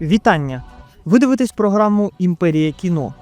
Вітання! Ви дивитесь програму Імперія кіно.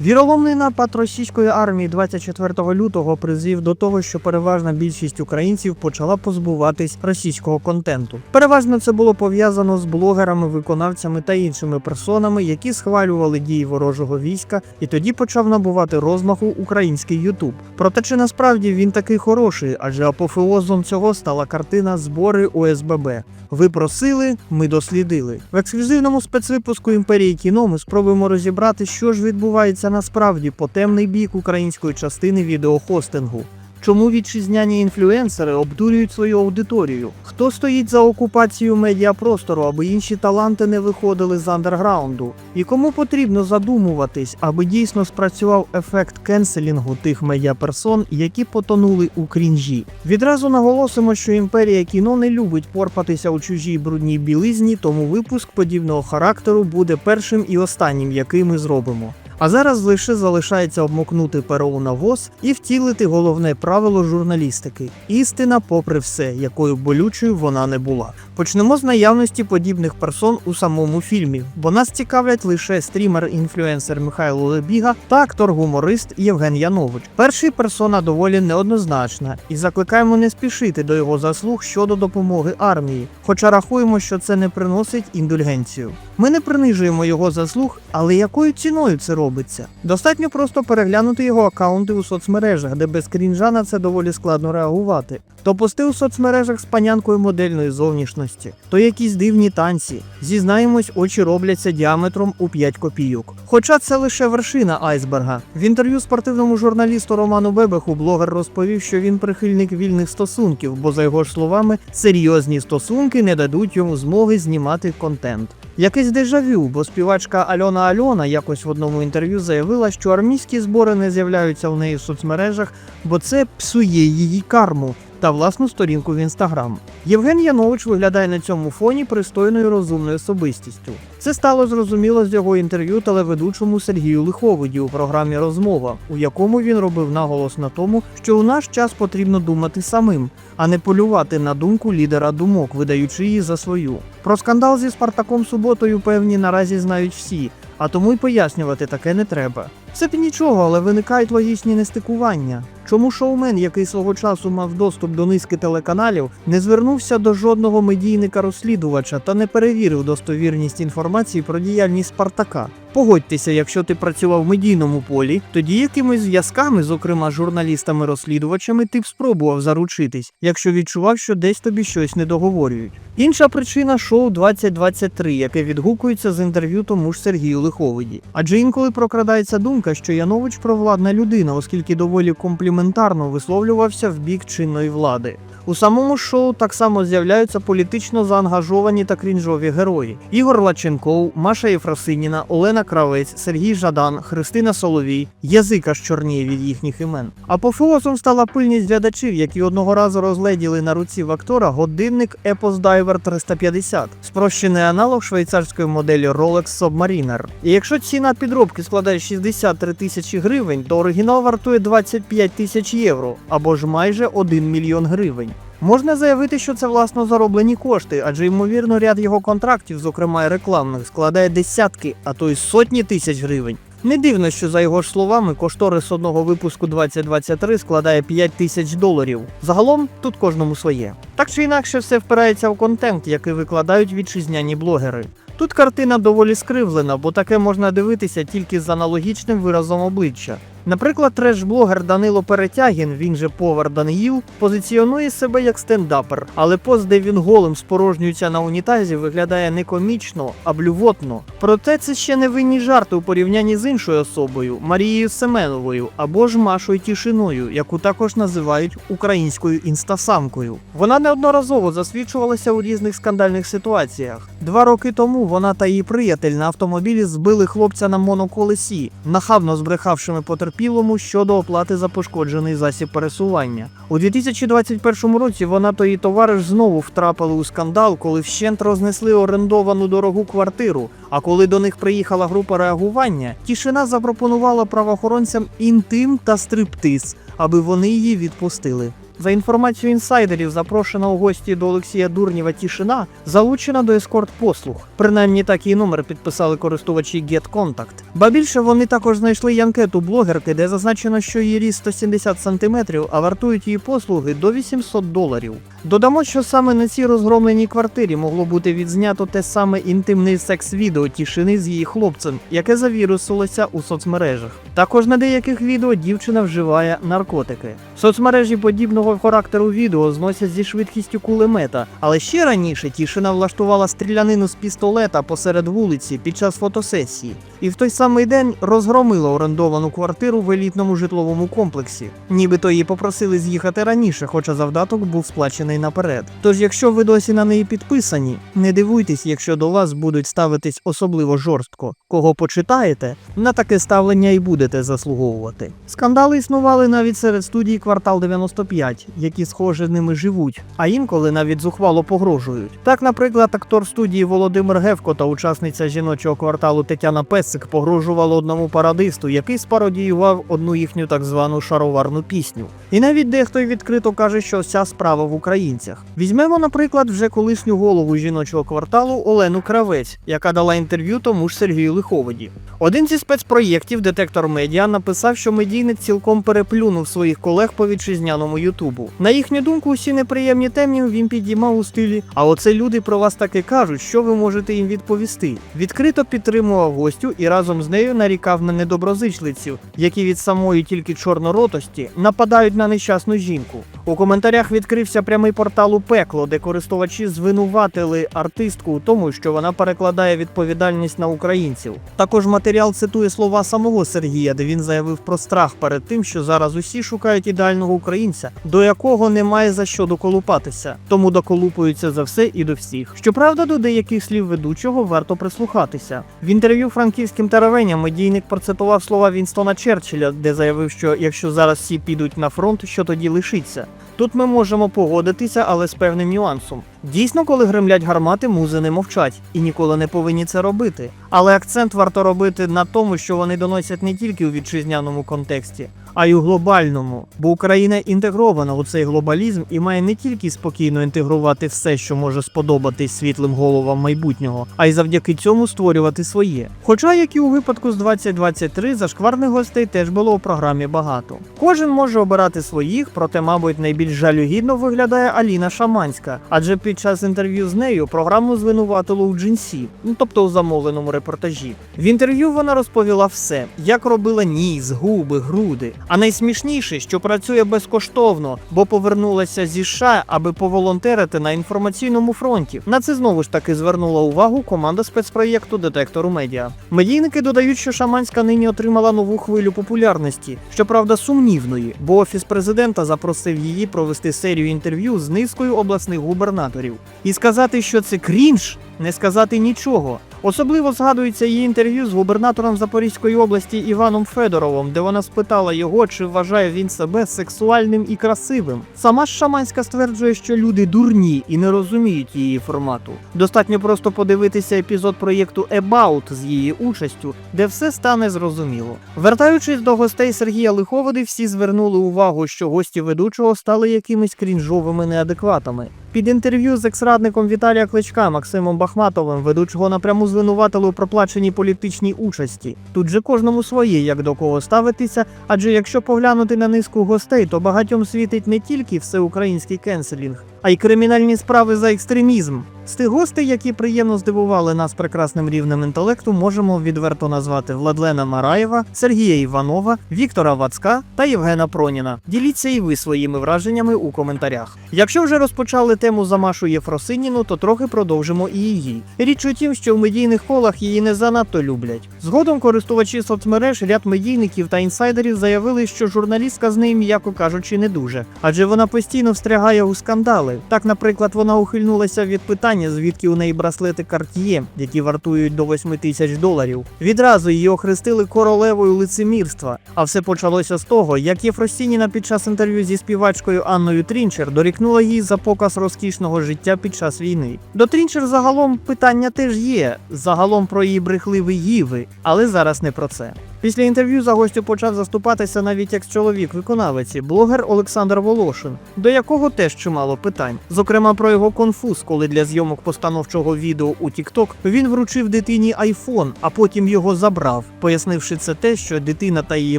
Віроломний напад російської армії 24 лютого призвів до того, що переважна більшість українців почала позбуватись російського контенту. Переважно це було пов'язано з блогерами, виконавцями та іншими персонами, які схвалювали дії ворожого війська, і тоді почав набувати розмаху український Ютуб. Проте чи насправді він такий хороший, адже апофеозом цього стала картина збори ОСББ. Ви просили, ми дослідили. В ексклюзивному спецвипуску імперії кіно ми спробуємо розібрати, що ж відбувається насправді по темний бік української частини відеохостингу. Чому вітчизняні інфлюенсери обдурюють свою аудиторію? Хто стоїть за окупацією медіапростору, аби інші таланти не виходили з андерграунду? І кому потрібно задумуватись, аби дійсно спрацював ефект кенселінгу тих медіаперсон, які потонули у крінжі? Відразу наголосимо, що імперія кіно не любить порпатися у чужій брудній білизні, тому випуск подібного характеру буде першим і останнім, який ми зробимо. А зараз лише залишається обмокнути перо у навоз і втілити головне правило журналістики істина, попри все, якою болючою вона не була. Почнемо з наявності подібних персон у самому фільмі, бо нас цікавлять лише стрімер-інфлюенсер Михайло Лебіга та актор-гуморист Євген Янович. Перший персона доволі неоднозначна, і закликаємо не спішити до його заслуг щодо допомоги армії, хоча рахуємо, що це не приносить індульгенцію. Ми не принижуємо його заслуг, але якою ціною це робиться? Достатньо просто переглянути його акаунти у соцмережах, де без крінжа на це доволі складно реагувати. То пости у соцмережах з панянкою модельної зовнішності, то якісь дивні танці. Зізнаємось, очі робляться діаметром у 5 копійок. Хоча це лише вершина айсберга. В інтерв'ю спортивному журналісту Роману Бебеху блогер розповів, що він прихильник вільних стосунків, бо за його ж словами, серйозні стосунки не дадуть йому змоги знімати контент. Якесь дежавю, бо співачка Альона Альона якось в одному інтерв'ю заявила, що армійські збори не з'являються в неї в соцмережах, бо це псує її карму та власну сторінку в інстаграм. Євген Янович виглядає на цьому фоні пристойною розумною особистістю. Це стало зрозуміло з його інтерв'ю телеведучому Сергію Лиховиді у програмі Розмова, у якому він робив наголос на тому, що у наш час потрібно думати самим, а не полювати на думку лідера думок, видаючи її за свою. Про скандал зі Спартаком суботою певні наразі знають всі, а тому й пояснювати таке не треба. Це б нічого, але виникають логічні нестикування. Чому шоумен, який свого часу мав доступ до низки телеканалів, не звернувся до жодного медійника-розслідувача та не перевірив достовірність інформації про діяльність Спартака? Погодьтеся, якщо ти працював в медійному полі, тоді якимись зв'язками, зокрема журналістами-розслідувачами, ти б спробував заручитись, якщо відчував, що десь тобі щось не договорюють. Інша причина шоу 2023, яке відгукується з інтерв'ю тому ж Сергію Лиховиді. Адже інколи прокрадається думка, що Янович провладна людина, оскільки доволі компліментарно висловлювався в бік чинної влади. У самому шоу так само з'являються політично заангажовані та крінжові герої: Ігор Лаченков, Маша Єфросиніна, Олена Кравець, Сергій Жадан, Христина Соловій, язика ж чорніє від їхніх імен. Апофеозом стала пильність глядачів, які одного разу розгледіли на руці в актора годинник Epos Diver 350, спрощений аналог швейцарської моделі Rolex Submariner. І якщо ціна підробки складає 63 тисячі гривень, то оригінал вартує 25 тисяч євро або ж майже 1 мільйон гривень. Можна заявити, що це власно зароблені кошти, адже ймовірно ряд його контрактів, зокрема й рекламних, складає десятки, а то й сотні тисяч гривень. Не дивно, що за його ж словами кошторис одного випуску 2023 складає 5 тисяч доларів. Загалом тут кожному своє. Так чи інакше, все впирається в контент, який викладають вітчизняні блогери. Тут картина доволі скривлена, бо таке можна дивитися тільки з аналогічним виразом обличчя. Наприклад, треш-блогер Данило Перетягін, він же повар Даниїл, позиціонує себе як стендапер, але пост, де він голим спорожнюється на унітазі, виглядає не комічно, а блювотно. Проте це ще не винні жарти у порівнянні з іншою особою Марією Семеновою або ж Машою Тішиною, яку також називають українською інстасамкою. Вона неодноразово засвідчувалася у різних скандальних ситуаціях. Два роки тому вона та її приятель на автомобілі збили хлопця на моноколесі, нахабно збрехавшими потерпілому щодо оплати за пошкоджений засіб пересування. У 2021 році вона та її товариш знову втрапили у скандал, коли вщент рознесли орендовану дорогу квартиру. А коли до них приїхала група реагування, тішина запропонувала правоохоронцям інтим та стриптиз, аби вони її відпустили. За інформацією інсайдерів, запрошена у гості до Олексія Дурнєва Тішина залучена до ескорт-послуг. Принаймні такий номер підписали користувачі GetContact. Ба більше вони також знайшли й анкету блогерки, де зазначено, що її ріст 170 см, а вартують її послуги до 800 доларів. Додамо, що саме на цій розгромленій квартирі могло бути відзнято те саме інтимне секс-відео тішини з її хлопцем, яке завірусилося у соцмережах. Також на деяких відео дівчина вживає наркотики. Соцмережі подібного характеру відео зносять зі швидкістю кулемета, але ще раніше тішина влаштувала стрілянину з пістолета посеред вулиці під час фотосесії, і в той самий день розгромила орендовану квартиру в елітному житловому комплексі. Нібито її попросили з'їхати раніше, хоча завдаток був сплачений наперед. Тож, якщо ви досі на неї підписані, не дивуйтесь, якщо до вас будуть ставитись особливо жорстко. Кого почитаєте, на таке ставлення і будете заслуговувати. Скандали існували навіть серед студій квартал 95, які схоже ними живуть, а інколи навіть зухвало погрожують. Так, наприклад, актор студії Володимир Гевко та учасниця жіночого кварталу Тетяна Песик погрожували одному парадисту, який спародіював одну їхню так звану шароварну пісню. І навіть дехто й відкрито каже, що вся справа в українцях. Візьмемо, наприклад, вже колишню голову жіночого кварталу Олену Кравець, яка дала інтерв'ю тому ж Сергію Лиховоді. Один зі спецпроєктів Детектор Медіа написав, що медійник цілком переплюнув своїх колег по вітчизняному Ютубу. На їхню думку, усі неприємні темні він підіймав у стилі. А оце люди про вас таки кажуть, що ви можете їм відповісти. Відкрито підтримував гостю і разом з нею нарікав на недоброзичливців, які від самої тільки чорноротості нападають на нещасну жінку. У коментарях відкрився прямий портал у пекло, де користувачі звинуватили артистку у тому, що вона перекладає відповідальність на українців. Також матеріал цитує слова самого Сергія, де він заявив про страх перед тим, що зараз усі шукають ідеального українця, до якого немає за що доколупатися, тому доколупуються за все і до всіх. Щоправда, до деяких слів ведучого варто прислухатися. В інтерв'ю франківським таравеням медійник процитував слова Вінстона Черчилля, де заявив, що якщо зараз всі підуть на фронт, що тоді лишиться. Тут ми можемо погодитися, але з певним нюансом. Дійсно, коли гремлять гармати, музи не мовчать і ніколи не повинні це робити. Але акцент варто робити на тому, що вони доносять не тільки у вітчизняному контексті, а й у глобальному. Бо Україна інтегрована у цей глобалізм і має не тільки спокійно інтегрувати все, що може сподобатись світлим головам майбутнього, а й завдяки цьому створювати своє. Хоча, як і у випадку з 2023, зашкварних гостей теж було у програмі багато. Кожен може обирати своїх, проте, мабуть, найбільш жалюгідно виглядає Аліна Шаманська, адже під час інтерв'ю з нею програму звинуватило у джинсі, ну тобто у замовленому репортажі. В інтерв'ю вона розповіла все, як робила ніс, губи, груди. А найсмішніше, що працює безкоштовно, бо повернулася зі США, аби поволонтерити на інформаційному фронті. На це знову ж таки звернула увагу команда спецпроєкту Детектору Медіа. Медійники додають, що Шаманська нині отримала нову хвилю популярності, щоправда, сумнівної, бо офіс президента запросив її провести серію інтерв'ю з низкою обласних губернаторів. І сказати, що це крінж, не сказати нічого. Особливо згадується її інтерв'ю з губернатором Запорізької області Іваном Федоровим, де вона спитала його, чи вважає він себе сексуальним і красивим. Сама ж Шаманська стверджує, що люди дурні і не розуміють її формату. Достатньо просто подивитися епізод проєкту About з її участю, де все стане зрозуміло. Вертаючись до гостей Сергія Лиховоди, всі звернули увагу, що гості ведучого стали якимись крінжовими неадекватами. Під інтерв'ю з екс-радником Віталія Кличка Максимом Бахматовим ведучого напряму звинуватили у проплаченій політичній участі. Тут же кожному своє, як до кого ставитися, адже якщо поглянути на низку гостей, то багатьом світить не тільки всеукраїнський кенселінг, а й кримінальні справи за екстремізм. З тих гостей, які приємно здивували нас прекрасним рівнем інтелекту, можемо відверто назвати Владлена Мараєва, Сергія Іванова, Віктора Вацка та Євгена Проніна. Діліться і ви своїми враженнями у коментарях. Якщо вже розпочали тему за Машу Єфросиніну, то трохи продовжимо і її. Річ у тім, що в медійних колах її не занадто люблять. Згодом користувачі соцмереж, ряд медійників та інсайдерів заявили, що журналістка з неї, м'яко кажучи, не дуже, адже вона постійно встрягає у скандали. Так, наприклад, вона ухильнулася від питання, звідки у неї браслети Cartier, які вартують до 8 тисяч доларів. Відразу її охрестили королевою лицемірства. А все почалося з того, як Єфросініна під час інтерв'ю зі співачкою Анною Трінчер дорікнула їй за показ розкішного життя під час війни. До Трінчер загалом питання теж є, загалом про її брехливі їви, але зараз не про це. Після інтерв'ю за гостю почав заступатися навіть екс-чоловік виконавиці, блогер Олександр Волошин, до якого теж чимало питань. Зокрема, про його конфуз, коли для зйомок постановчого відео у TikTok він вручив дитині айфон, а потім його забрав, пояснивши це те, що дитина та її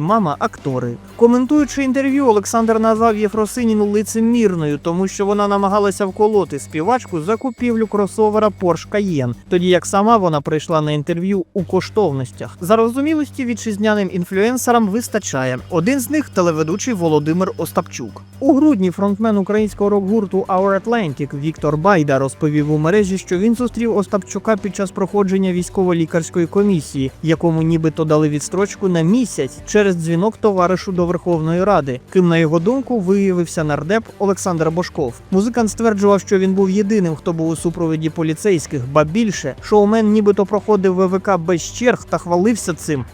мама актори. Коментуючи інтерв'ю, Олександр назвав Єфросиніну лицемірною, тому що вона намагалася вколоти співачку за купівлю кросовера Porsche Cayenne, тоді як сама вона прийшла на інтерв'ю у коштовностях. Зарозумілості вітчизняним інфлюенсерам вистачає. Один з них телеведучий Володимир Остапчук. У грудні фронтмен українського рок-гурту Our Atlantic Віктор Байда розповів у мережі, що він зустрів Остапчука під час проходження військово-лікарської комісії, якому нібито дали відстрочку на місяць через дзвінок товаришу до Верховної Ради, ким, на його думку, виявився нардеп Олександр Бошков. Музикант стверджував, що він був єдиним, хто був у супроводі поліцейських, ба більше шоумен нібито проходив ВВК без черг та хвалився цим,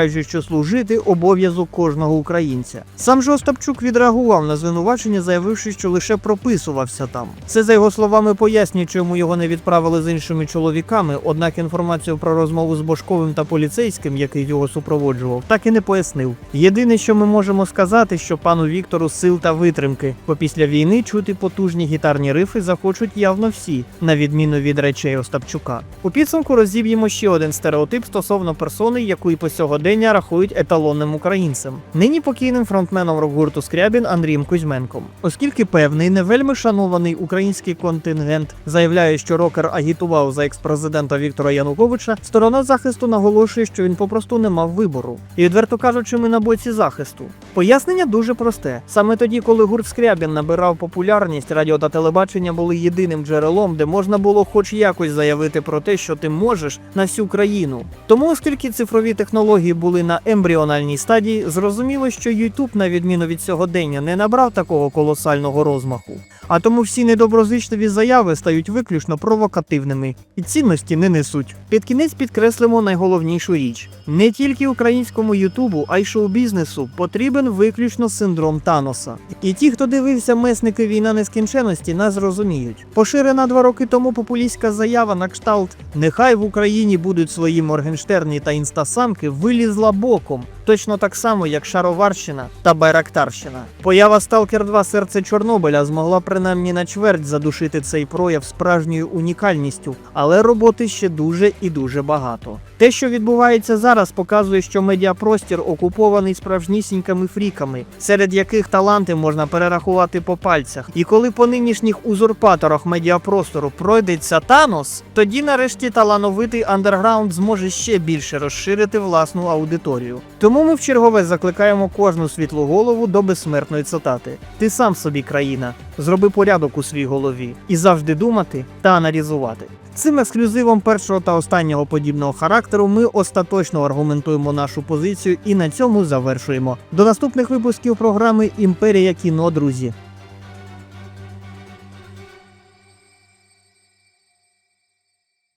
заявляючи, що служити обов'язок кожного українця. Сам же Остапчук відреагував на звинувачення, заявивши, що лише прописувався там. Це за його словами пояснює, чому його не відправили з іншими чоловіками. Однак інформацію про розмову з Бошковим та поліцейським, який його супроводжував, так і не пояснив. Єдине, що ми можемо сказати, що пану Віктору сил та витримки, бо після війни чути потужні гітарні рифи захочуть явно всі, на відміну від речей Остапчука. У підсумку розіб'ємо ще один стереотип стосовно персони, яку і по сьогодення рахують еталонним українцем. Нині покійним фронтменом рок-гурту Скрябін Андрієм Кузьменком. Оскільки певний не вельми шанований український контингент заявляє, що рокер агітував за екс-президента Віктора Януковича, сторона захисту наголошує, що він попросту не мав вибору. І відверто кажучи, ми на боці захисту. Пояснення дуже просте. Саме тоді, коли гурт Скрябін набирав популярність, радіо та телебачення були єдиним джерелом, де можна було хоч якось заявити про те, що ти можеш на всю країну. Тому, оскільки цифрові технології були на ембріональній стадії, зрозуміло, що YouTube, на відміну від сьогодення, не набрав такого колосального розмаху. А тому всі недоброзичливі заяви стають виключно провокативними і цінності не несуть. Під кінець підкреслимо найголовнішу річ: не тільки українському Ютубу, а й шоу-бізнесу потрібен виключно синдром Таноса. І ті, хто дивився месники війна нескінченності, нас зрозуміють. Поширена два роки тому популістська заява на кшталт Нехай в Україні будуть свої Моргенштерні та інстасамки вилізла боком. Точно так само, як Шароварщина та Байрактарщина. Поява Сталкер 2 серце Чорнобиля змогла принаймні на чверть задушити цей прояв справжньою унікальністю, але роботи ще дуже і дуже багато. Те, що відбувається зараз, показує, що медіапростір окупований справжнісінькими фріками, серед яких таланти можна перерахувати по пальцях. І коли по нинішніх узурпаторах медіапростору пройдеться Танос, тоді нарешті талановитий андерграунд зможе ще більше розширити власну аудиторію. Тому ми в чергове закликаємо кожну світлу голову до безсмертної цитати: Ти сам собі країна, зроби порядок у своїй голові і завжди думати та аналізувати. Цим ексклюзивом першого та останнього подібного характеру ми остаточно аргументуємо нашу позицію і на цьому завершуємо. До наступних випусків програми Імперія кіно, друзі.